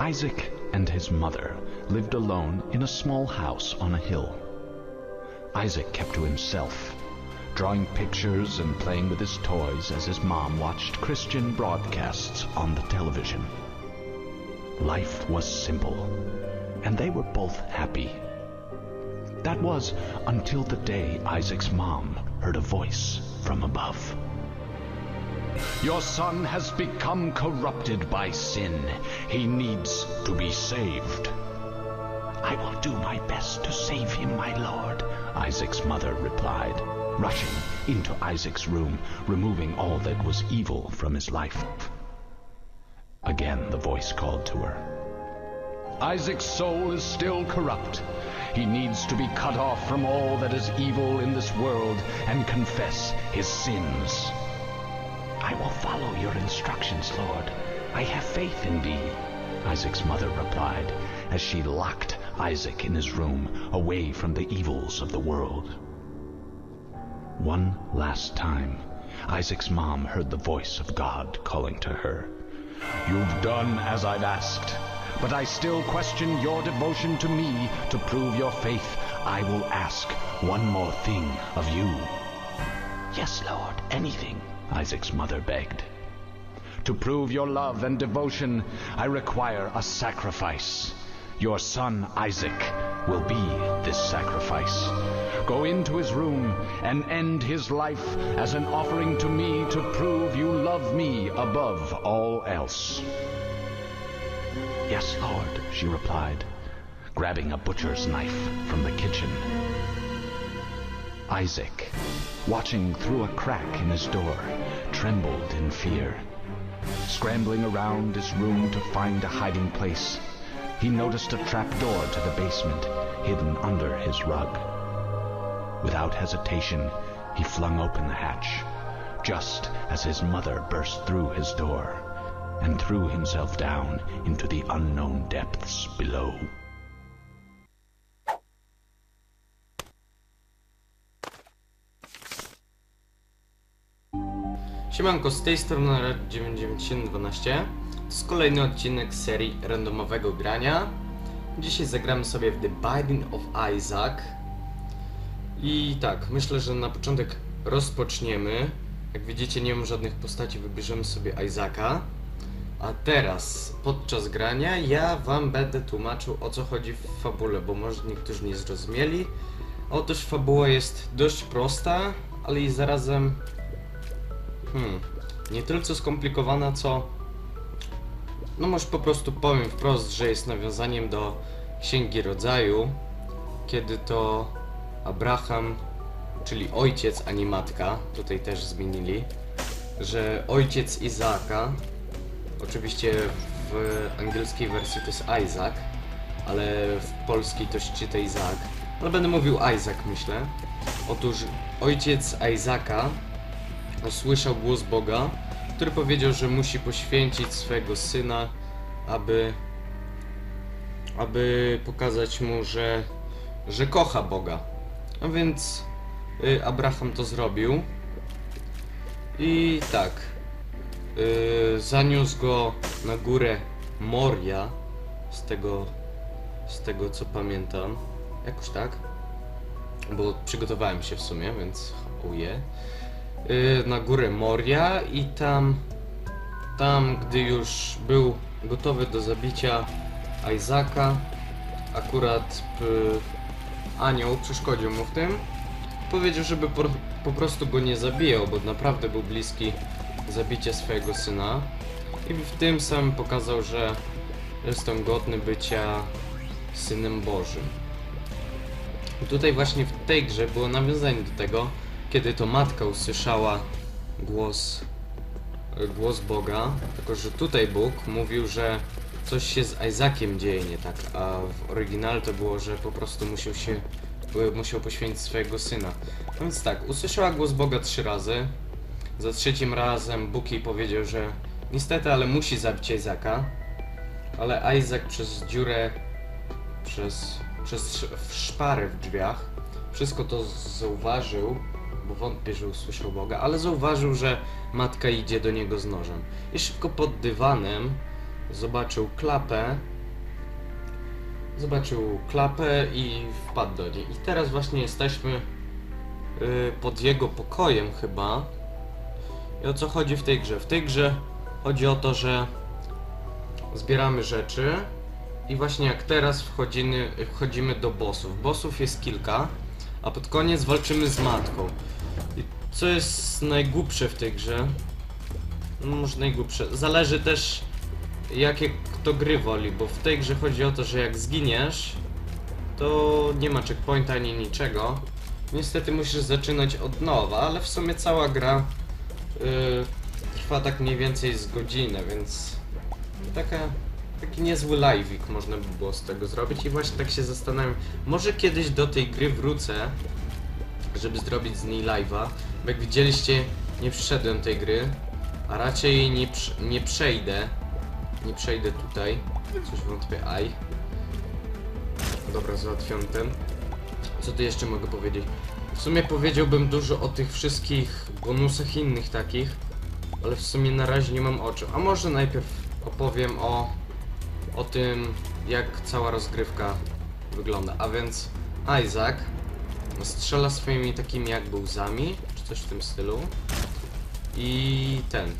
Isaac and his mother lived alone in a small house on a hill. Isaac kept to himself, drawing pictures and playing with his toys as his mom watched Christian broadcasts on the television. Life was simple, and they were both happy. That was until the day Isaac's mom heard a voice from above. Your son has become corrupted by sin. He needs to be saved. I will do my best to save him, my lord, Isaac's mother replied, rushing into Isaac's room, removing all that was evil from his life. Again the voice called to her. Isaac's soul is still corrupt. He needs to be cut off from all that is evil in this world and confess his sins. I will follow your instructions, Lord. I have faith in thee, Isaac's mother replied as she locked Isaac in his room away from the evils of the world. One last time, Isaac's mom heard the voice of God calling to her. You've done as I've asked, but I still question your devotion to me. To prove your faith, I will ask one more thing of you. Yes, Lord, anything, Isaac's mother begged. To prove your love and devotion, I require a sacrifice. Your son Isaac will be this sacrifice. Go into his room and end his life as an offering to me to prove you love me above all else. Yes, Lord, she replied, grabbing a butcher's knife from the kitchen. Isaac, watching through a crack in his door, trembled in fear. Scrambling around his room to find a hiding place, he noticed a trap door to the basement hidden under his rug. Without hesitation, he flung open the hatch, just as his mother burst through his door and threw himself down into the unknown depths below. Siemanko, z tej strony Red 99712 To jest kolejny odcinek serii randomowego grania. Dzisiaj zagramy sobie w The Binding of Isaac. I tak, myślę, że na początek rozpoczniemy. Jak widzicie nie mam żadnych postaci, wybierzemy sobie Isaaca. A teraz, podczas grania, ja wam będę tłumaczył o co chodzi w fabule Bo może niektórzy nie zrozumieli. Otóż fabuła jest dość prosta, ale i zarazem Hmm, nie tyle co skomplikowana, co... No może po prostu powiem wprost, że jest nawiązaniem do Księgi Rodzaju, kiedy to Abraham, czyli ojciec, a nie matka, tutaj też zmienili, że ojciec Izaaka, oczywiście w angielskiej wersji to jest Isaac, ale w polskiej to się czyta Izaak, ale będę mówił Isaac myślę. Otóż ojciec Izaaka usłyszał głos Boga, który powiedział, że musi poświęcić swojego syna, aby aby pokazać mu, że że kocha Boga. A więc y, Abraham to zrobił. I tak. Y, zaniósł go na górę Moria z tego z tego co pamiętam. Jakoś tak. Bo przygotowałem się w sumie, więc uje y, na górę Moria i tam, tam gdy już był gotowy do zabicia Isaaca, akurat y, anioł przeszkodził mu w tym. Powiedział, żeby po, po prostu go nie zabijał, bo naprawdę był bliski zabicia swojego syna. I w tym samym pokazał, że jest on godny bycia synem Bożym. Tutaj właśnie w tej grze było nawiązanie do tego, kiedy to matka usłyszała głos, głos Boga, tylko że tutaj Bóg mówił, że coś się z Isaakiem dzieje nie tak, a w oryginale to było, że po prostu musiał się, musiał poświęcić swojego syna. No więc tak, usłyszała głos Boga trzy razy, za trzecim razem Bóg jej powiedział, że niestety, ale musi zabić Isaaca, ale Isaac przez dziurę, przez, przez sz- szparę w drzwiach, wszystko to zauważył, bo wątpię, że usłyszał Boga, ale zauważył, że matka idzie do niego z nożem. I szybko pod dywanem zobaczył klapę. Zobaczył klapę i wpadł do niej. I teraz właśnie jesteśmy y, pod jego pokojem chyba. I o co chodzi w tej grze? W tej grze chodzi o to, że zbieramy rzeczy i właśnie jak teraz wchodzimy, wchodzimy do bossów. Bossów jest kilka, a pod koniec walczymy z matką. I co jest najgłupsze w tej grze? No może najgłupsze. Zależy też jakie kto gry woli, bo w tej grze chodzi o to, że jak zginiesz, to nie ma checkpointa ani niczego. Niestety musisz zaczynać od nowa, ale w sumie cała gra yy, trwa tak mniej więcej z godzinę, więc taka, taki niezły live'ik można by było z tego zrobić i właśnie tak się zastanawiam, może kiedyś do tej gry wrócę, żeby zrobić z niej live'a, bo jak widzieliście nie przyszedłem tej gry, a raczej nie, nie przejdę, nie przejdę tutaj, coś wątpię, aj. Dobra, załatwiam ten. Co tu jeszcze mogę powiedzieć? W sumie powiedziałbym dużo o tych wszystkich bonusach innych takich, ale w sumie na razie nie mam oczu. A może najpierw opowiem o, o tym, jak cała rozgrywka wygląda. A więc Isaac strzela swoimi takimi jakby łzami, czy coś w tym stylu. I ten.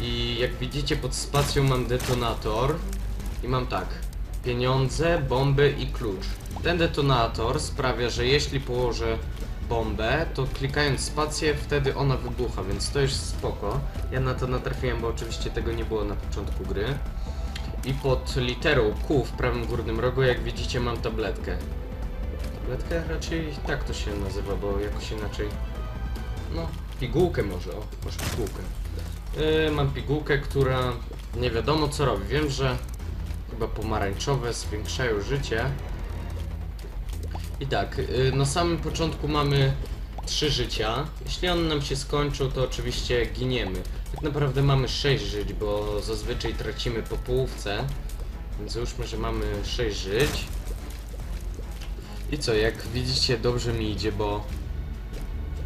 I jak widzicie pod spacją mam detonator i mam tak. Pieniądze, bomby i klucz. Ten detonator sprawia, że jeśli położę bombę, to klikając spację wtedy ona wybucha, więc to jest spoko. Ja na to natrafiłem, bo oczywiście tego nie było na początku gry. I pod literą Q w prawym górnym rogu, jak widzicie, mam tabletkę. Tabletkę? Raczej tak to się nazywa, bo jakoś inaczej... No, pigułkę może, o, może pigułkę. Yy, mam pigułkę, która nie wiadomo co robi. Wiem, że chyba pomarańczowe zwiększają życie. I tak, yy, na samym początku mamy trzy życia. Jeśli one nam się skończą, to oczywiście giniemy. Tak naprawdę mamy 6 żyć, bo zazwyczaj tracimy po połówce. Więc załóżmy, że mamy 6 żyć. I co, jak widzicie, dobrze mi idzie, bo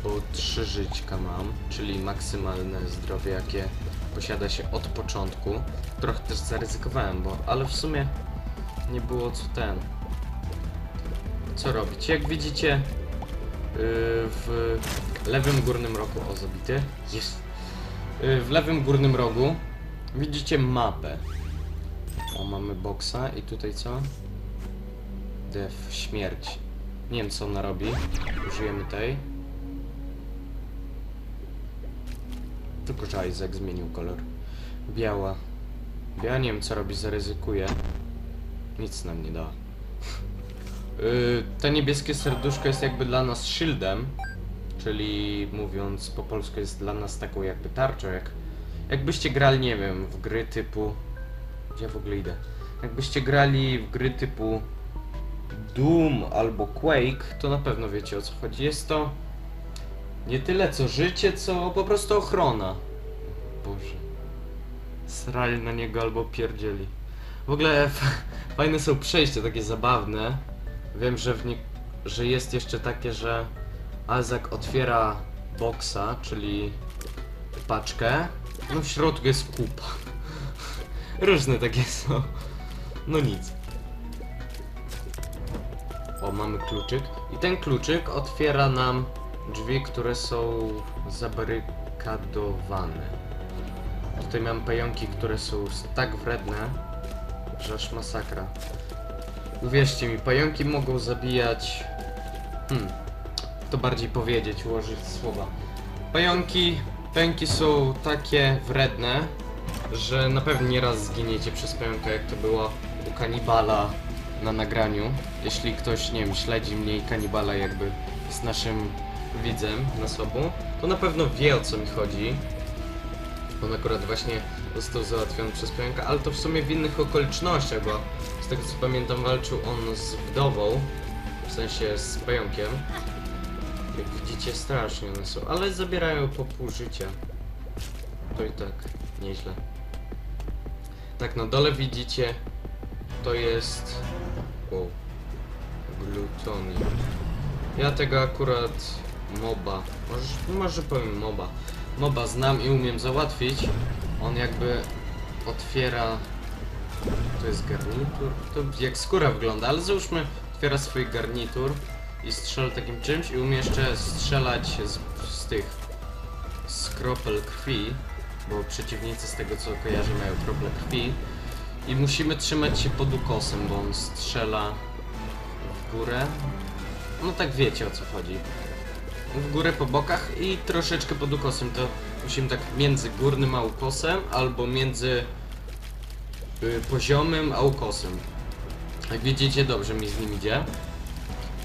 bo 3 żyćka mam, czyli maksymalne zdrowie, jakie posiada się od początku. Trochę też zaryzykowałem, bo ale w sumie nie było co ten. Co robić? Jak widzicie, w lewym górnym rogu, o zabity, jest. Yy, w lewym górnym rogu widzicie mapę. O, mamy boksa i tutaj co? Def, śmierć. Nie wiem co ona robi. Użyjemy tej. Tylko, że Isaac zmienił kolor. Biała. Ja nie wiem co robi, zaryzykuję. Nic nam nie da. Yy, te niebieskie serduszko jest jakby dla nas shieldem. Czyli mówiąc po polsku jest dla nas taką jakby tarczą, jak... Jakbyście grali, nie wiem, w gry typu... Gdzie ja w ogóle idę? Jakbyście grali w gry typu Doom albo Quake, to na pewno wiecie o co chodzi. Jest to nie tyle co życie, co po prostu ochrona. Boże. Srali na niego albo pierdzieli. W ogóle fajne są przejścia, takie zabawne. Wiem, że w nie... że jest jeszcze takie, że Isaac otwiera boksa, czyli paczkę. No w środku jest kupa. Różne takie są. No nic. O, mamy kluczyk. I ten kluczyk otwiera nam drzwi, które są zabarykadowane. Tutaj mam pająki, które są tak wredne, że aż masakra. Uwierzcie mi, pająki mogą zabijać... Hmm, to bardziej powiedzieć, ułożyć słowa. Pająki, pęki są takie wredne, że na pewno nieraz zginiecie przez pająka, jak to było u kanibala na nagraniu. Jeśli ktoś, nie wiem, śledzi mnie i kanibala jakby z naszym widzem na sobą, to na pewno wie o co mi chodzi. On akurat właśnie został załatwiony przez pająka, ale to w sumie w innych okolicznościach, bo z tego co pamiętam walczył on z wdową, w sensie z pająkiem. Jak widzicie strasznie one są, ale zabierają po pół życia. To i tak nieźle. Tak, na dole widzicie, to jest... Wow. Glutonin. Ja tego akurat moba, może, może powiem moba. Moba znam i umiem załatwić. On jakby otwiera... To jest garnitur? To jak skóra wygląda, ale załóżmy, otwiera swój garnitur i strzela takim czymś i umie jeszcze strzelać z, z tych... z kropel krwi, bo przeciwnicy z tego co kojarzę mają krople krwi i musimy trzymać się pod ukosem, bo on strzela w górę. No tak wiecie o co chodzi. W górę po bokach i troszeczkę pod ukosem. To musimy tak między górnym a ukosem, albo między y, poziomym a ukosem. Jak widzicie, dobrze mi z nim idzie.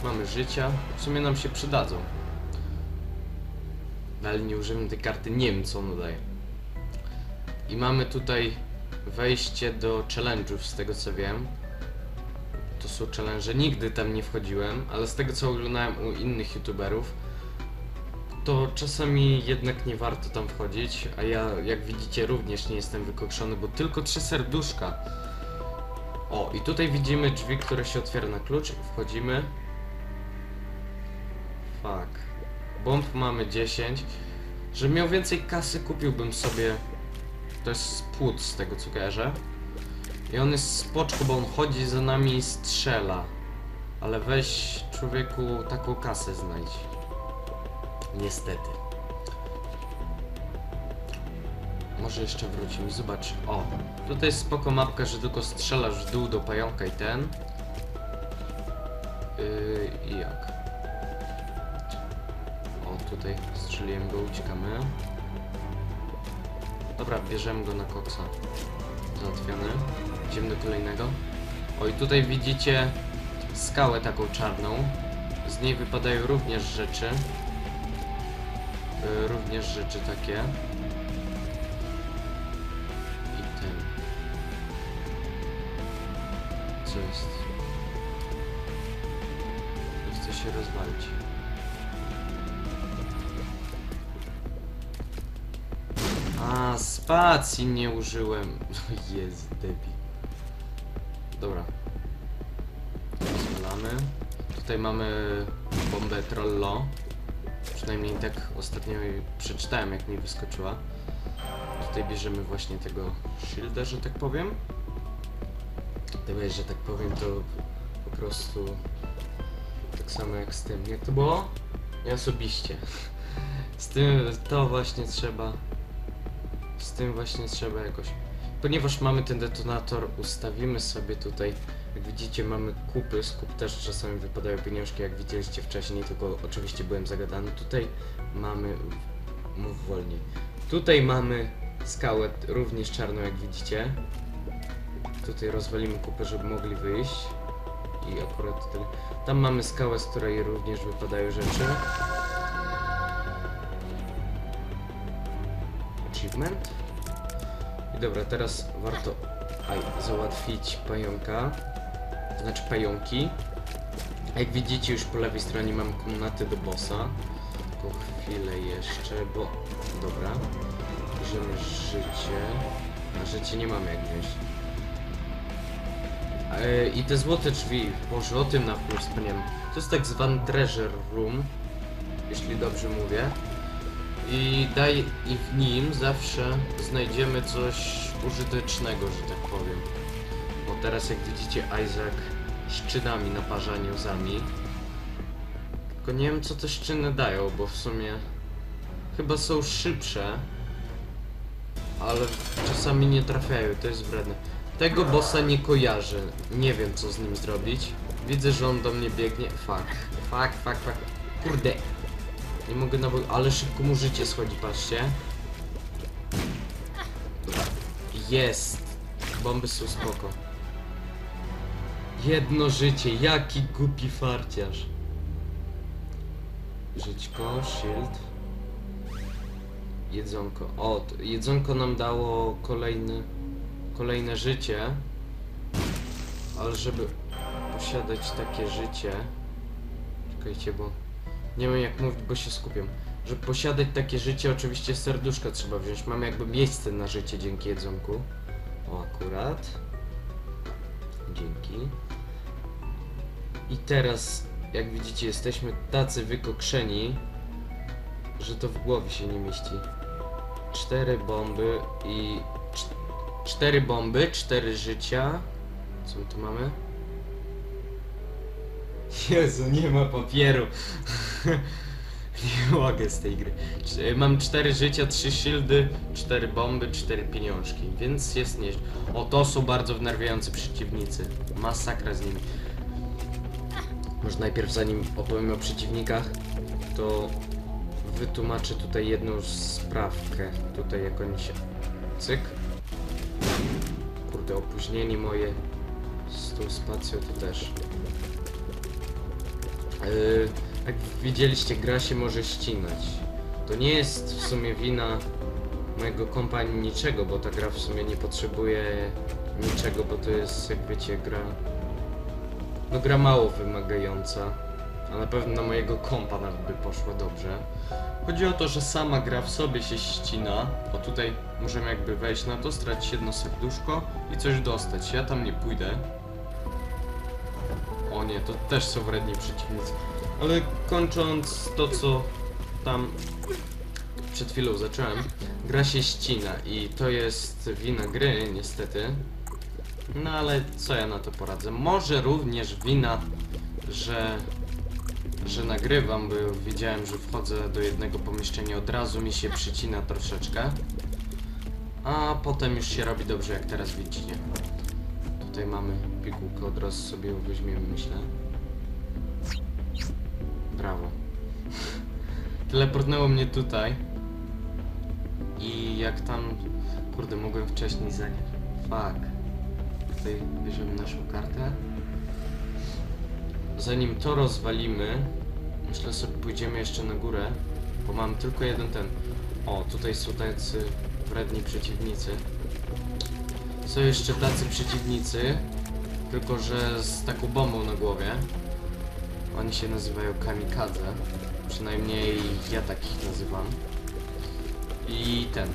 Mamy życia. W sumie nam się przydadzą. Ale nie używam tej karty, nie wiem co daje. I mamy tutaj wejście do challenge'ów, z tego co wiem. To są challenge, nigdy tam nie wchodziłem, ale z tego co oglądałem u innych youtuberów, to czasami jednak nie warto tam wchodzić, a ja jak widzicie również nie jestem wykokszony, bo tylko trzy serduszka. O, i tutaj widzimy drzwi, które się otwiera na klucz, wchodzimy. Fuck. Bomb mamy 10. Żeby miał więcej kasy, kupiłbym sobie to jest płód z tego co kojarzę. I on jest spoczko, bo on chodzi za nami i strzela. Ale weź człowieku taką kasę znajdź. Niestety. Może jeszcze wrócimy, zobacz. O, tutaj jest spoko mapka, że tylko strzelasz w dół do pająka i ten. Yy, jak? O, tutaj strzeliłem go, uciekamy. Dobra, bierzemy go na koksa. Załatwiony. Idziemy do kolejnego. O i tutaj widzicie skałę taką czarną. Z niej wypadają również rzeczy. Y, również rzeczy takie. I ten. Co jest? Chce się rozwalić. A, spacji nie użyłem. Jest debil. Dobra. Rozwalamy. Tutaj mamy bombę Trollo. Przynajmniej tak ostatnio przeczytałem, jak mi wyskoczyła. Tutaj bierzemy właśnie tego shielda, że tak powiem. Gdyby, że tak powiem, to po prostu tak samo jak z tym. Jak to było? Ja osobiście. Z tym to właśnie trzeba z tym właśnie trzeba jakoś. Ponieważ mamy ten detonator, ustawimy sobie tutaj. Jak widzicie, mamy kupy. Z kup też czasami wypadają pieniążki, jak widzieliście wcześniej, tylko oczywiście byłem zagadany. Tutaj mamy. Mów wolniej. Tutaj mamy skałę również czarną, jak widzicie. Tutaj rozwalimy kupę, żeby mogli wyjść. I akurat tutaj. Tam mamy skałę, z której również wypadają rzeczy. achievement. I dobra, teraz warto aj, załatwić pająka. Znaczy pająki. Jak widzicie już po lewej stronie mam komnaty do bossa. Tylko chwilę jeszcze, bo... Dobra. Bierzemy życie. Na życie nie mamy jak wziąć. E, I te złote drzwi, Boże, o tym na wpół wspomniałem. To jest tak zwany treasure room, jeśli dobrze mówię. I daj i w nim zawsze znajdziemy coś użytecznego, że tak powiem. Bo teraz jak widzicie Isaac szczynami naparza niozami. Tylko nie wiem co te szczyny dają, bo w sumie chyba są szybsze. Ale czasami nie trafiają, to jest wredne. Tego bossa nie kojarzę. Nie wiem co z nim zrobić. Widzę, że on do mnie biegnie. Fuck. Fuck, fuck, fuck. Kurde. Nie mogę na ale szybko mu życie schodzi, patrzcie. Jest. Bomby są spoko. Jedno życie, jaki głupi farciarz. Żyćko, shield. Jedzonko. O, jedzonko nam dało kolejny, kolejne życie. Ale żeby posiadać takie życie... Czekajcie, bo... Nie wiem jak mówić, bo się skupiam. Żeby posiadać takie życie, oczywiście serduszko trzeba wziąć. Mamy jakby miejsce na życie dzięki jedzonku. O, akurat. Dzięki. I teraz, jak widzicie, jesteśmy tacy wykokrzeni, że to w głowie się nie mieści. Cztery bomby i... cz- Cztery bomby, cztery życia. Co my tu mamy? Jezu, nie ma papieru. nie mogę z tej gry. Cz- Mam cztery życia, trzy shieldy, cztery bomby, cztery pieniążki, więc jest nieźle. O, to są bardzo wnerwiający przeciwnicy. Masakra z nimi. Może najpierw zanim opowiem o przeciwnikach, to wytłumaczę tutaj jedną sprawkę. Tutaj jak oni się... Cyk. Kurde, opóźnienie moje z tą spacją to też. Yy, jak widzieliście, gra się może ścinać. To nie jest w sumie wina mojego kompa ani niczego, bo ta gra w sumie nie potrzebuje niczego, bo to jest, jak wiecie, gra... No gra mało wymagająca. A na pewno na mojego kompa nawet by poszło dobrze. Chodzi o to, że sama gra w sobie się ścina. O tutaj możemy jakby wejść na to, stracić jedno serduszko i coś dostać. Ja tam nie pójdę. O nie, to też są wredni przeciwnicy. Ale kończąc to, co tam przed chwilą zacząłem, gra się ścina i to jest wina gry, niestety. No ale co ja na to poradzę? Może również wina, że że nagrywam, bo wiedziałem, że wchodzę do jednego pomieszczenia, od razu mi się przycina troszeczkę. A potem już się robi dobrze, jak teraz widzicie. Tutaj mamy pigułkę, od razu sobie ją weźmiemy, myślę. Teleportnęło mnie tutaj. I jak tam... Kurde, mogłem wcześniej zanieść. Fuck. Tutaj bierzemy naszą kartę. Zanim to rozwalimy, myślę sobie pójdziemy jeszcze na górę, bo mam tylko jeden ten. O, tutaj są tacy wredni przeciwnicy. Są jeszcze tacy przeciwnicy, tylko że z taką bombą na głowie. Oni się nazywają kamikadze. Przynajmniej ja takich nazywam. I ten.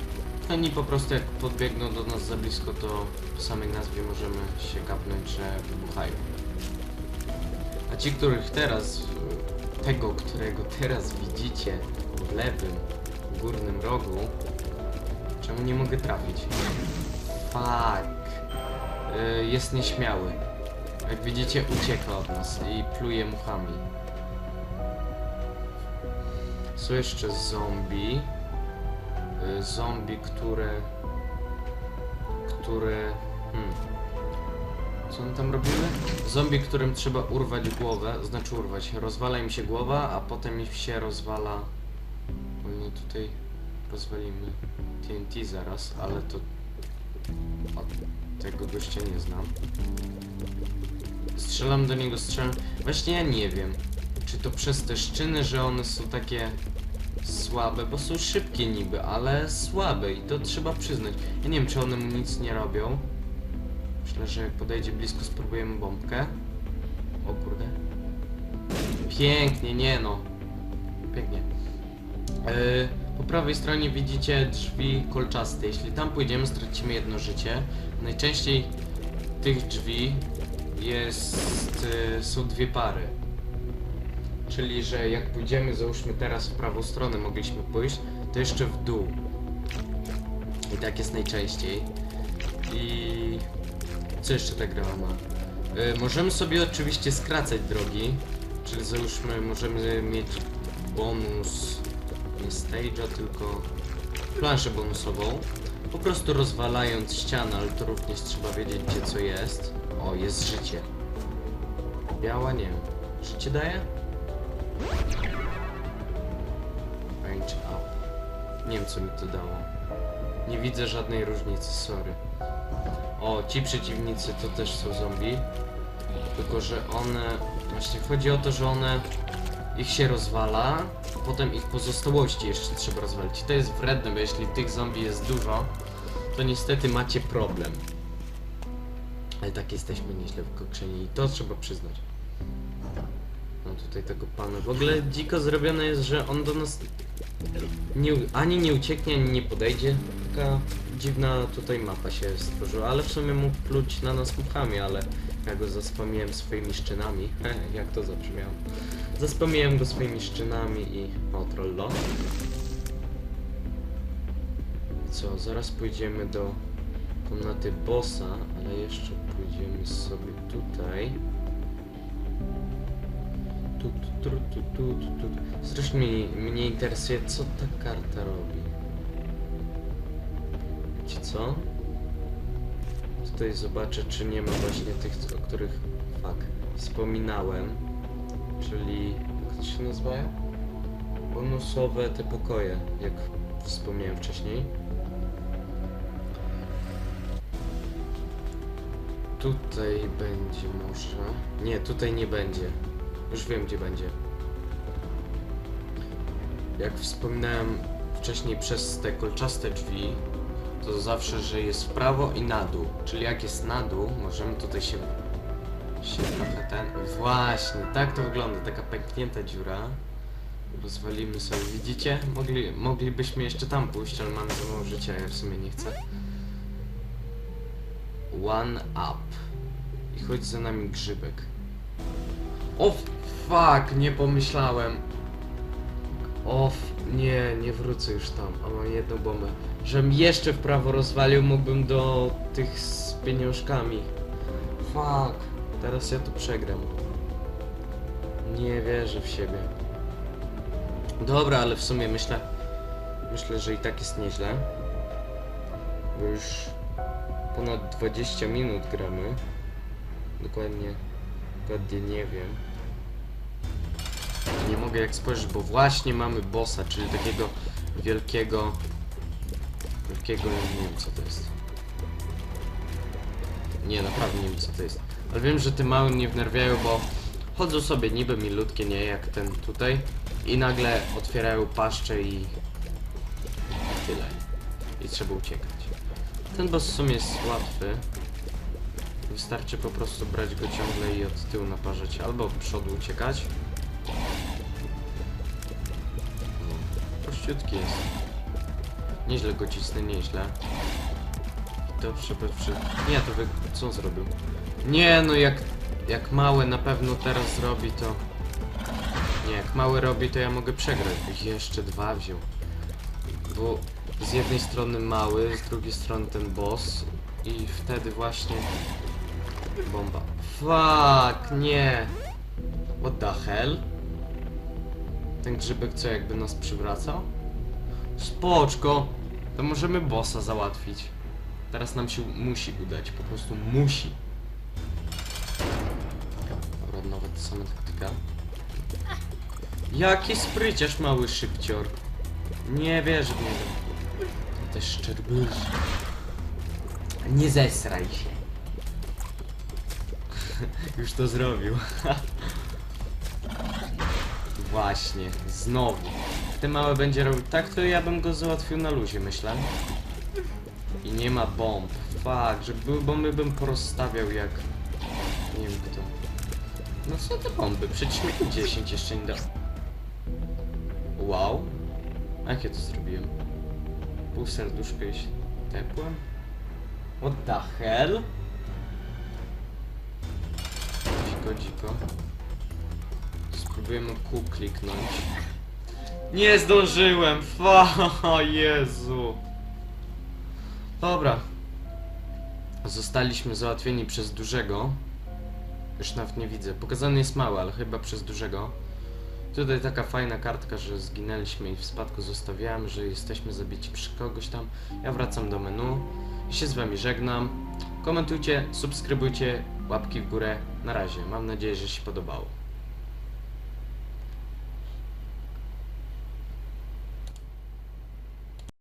Oni po prostu jak podbiegną do nas za blisko, to w samej nazwie możemy się kapnąć, że wybuchają. A ci, których teraz, tego, którego teraz widzicie w lewym, górnym rogu, czemu nie mogę trafić? Fuck. Y, jest nieśmiały. Jak widzicie, ucieka od nas i pluje muchami. Są jeszcze zombie. Y, zombie, które... Które... Hmm. Co one tam robiły? Zombie, którym trzeba urwać głowę, znaczy urwać, rozwala im się głowa, a potem im się rozwala... No tutaj rozwalimy TNT zaraz, ale to... O, tego gościa nie znam. Strzelam do niego, strzelam... Właśnie ja nie wiem, czy to przez te szczyny, że one są takie słabe, bo są szybkie niby, ale słabe i to trzeba przyznać. Ja nie wiem, czy one mu nic nie robią. Myślę, że jak podejdzie blisko, spróbujemy bombkę. O kurde. Pięknie, nie no. Pięknie. Yy, po prawej stronie widzicie drzwi kolczaste. Jeśli tam pójdziemy, stracimy jedno życie. Najczęściej tych drzwi jest, yy, są dwie pary. Czyli, że jak pójdziemy, załóżmy teraz w prawą stronę mogliśmy pójść, to jeszcze w dół. I tak jest najczęściej. I co jeszcze ta gra ma? Y, możemy sobie oczywiście skracać drogi, czyli załóżmy możemy mieć bonus nie stage'a, tylko planszę bonusową. Po prostu rozwalając ścianę, ale to również trzeba wiedzieć gdzie co jest. O, jest życie. Biała nie. Życie daje? Range up. Nie wiem co mi to dało. Nie widzę żadnej różnicy, sorry. O, ci przeciwnicy to też są zombie. Tylko, że one... Właśnie chodzi o to, że one... Ich się rozwala, potem ich pozostałości jeszcze trzeba rozwalić. To jest wredne, bo jeśli tych zombie jest dużo, to niestety macie problem. Ale tak jesteśmy nieźle wykokszeni i to trzeba przyznać. Tutaj tego pana. W ogóle dziko zrobione jest, że on do nas nie, ani nie ucieknie, ani nie podejdzie. Taka dziwna tutaj mapa się stworzyła, ale w sumie mógł pluć na nas muchami, ale ja go zaspamiłem swoimi szczynami. Jak to zabrzmiało. Zaspamiłem go swoimi szczynami i... O, trollo. Co, zaraz pójdziemy do komnaty bossa, ale jeszcze pójdziemy sobie tutaj. Tu, tu, tu, tu, tu, tu, mnie, mnie interesuje, co ta karta robi. Wiecie co? Tutaj zobaczę, czy nie ma właśnie tych, o których wspominałem. Czyli, jak to się nazywają? Bonusowe te pokoje, jak wspomniałem wcześniej. Tutaj będzie może. Nie, tutaj nie będzie. Już wiem gdzie będzie. Jak wspominałem wcześniej przez te kolczaste drzwi, to zawsze, że jest w prawo i na dół. Czyli jak jest na dół, możemy tutaj się się trochę ten. Właśnie, tak to wygląda, taka pęknięta dziura. Rozwalimy sobie, widzicie? Mogli, moglibyśmy jeszcze tam pójść, ale mamy za mało życia, ja w sumie nie chcę. One up. I chodź za nami grzybek. O fuck, nie pomyślałem. O nie, nie wrócę już tam, a mam jedną bombę. Żebym jeszcze w prawo rozwalił, mógłbym do tych z pieniążkami. Fuck, teraz ja to przegram. Nie wierzę w siebie. Dobra, ale w sumie myślę, myślę, że i tak jest nieźle. Bo już ponad 20 minut gramy. Dokładnie, dokładnie nie wiem. Nie mogę jak spojrzeć, bo właśnie mamy bossa, czyli takiego wielkiego... Wielkiego, nie wiem co to jest. Nie, naprawdę nie wiem co to jest. Ale wiem, że te małe mnie wnerwiają, bo chodzą sobie niby milutkie, nie jak ten tutaj. I nagle otwierają paszcze i... i tyle. I trzeba uciekać. Ten boss w sumie jest łatwy. Wystarczy po prostu brać go ciągle i od tyłu naparzać, albo od przodu uciekać. Prościutki jest. Nieźle go cisnę, nieźle. Dobrze, dobrze. Nie, to wy... co on zrobił? Nie, no jak... Jak mały na pewno teraz zrobi, to... Nie, jak mały robi, to ja mogę przegrać. Jeszcze dwa wziął. Bo z jednej strony mały, z drugiej strony ten boss i wtedy właśnie bomba. Fuck, nie. What the hell? Ten grzybek co jakby nas przywracał? Spoczko, to możemy bossa załatwić. Teraz nam się musi udać, po prostu musi. Dobra, nowa ta sama taktyka. Jaki spryciarz mały szybcior. Nie wierzę w niego. To też szczerbyś. Nie zesraj się. Już to zrobił. Właśnie, znowu. Te małe będzie robił tak, to ja bym go załatwił na luzie, myślę. I nie ma bomb. Fakt, że były bomby bym porozstawiał jak... Nie wiem kto. No co te bomby? Przecież mi 10 jeszcze nie da. Wow. Jak ja to zrobiłem? Pół serduszka jeśli tepłem? What the hell? Dziko, dziko. Spróbujemy Q kliknąć. Nie zdążyłem! Fa, Jezu! Dobra. Zostaliśmy załatwieni przez dużego. Już nawet nie widzę. Pokazany jest mały, ale chyba przez dużego. Tutaj taka fajna kartka, że zginęliśmy i w spadku zostawiałem, że jesteśmy zabici przy kogoś tam. Ja wracam do menu i się z wami żegnam. Komentujcie, subskrybujcie, łapki w górę. Na razie. Mam nadzieję, że się podobało.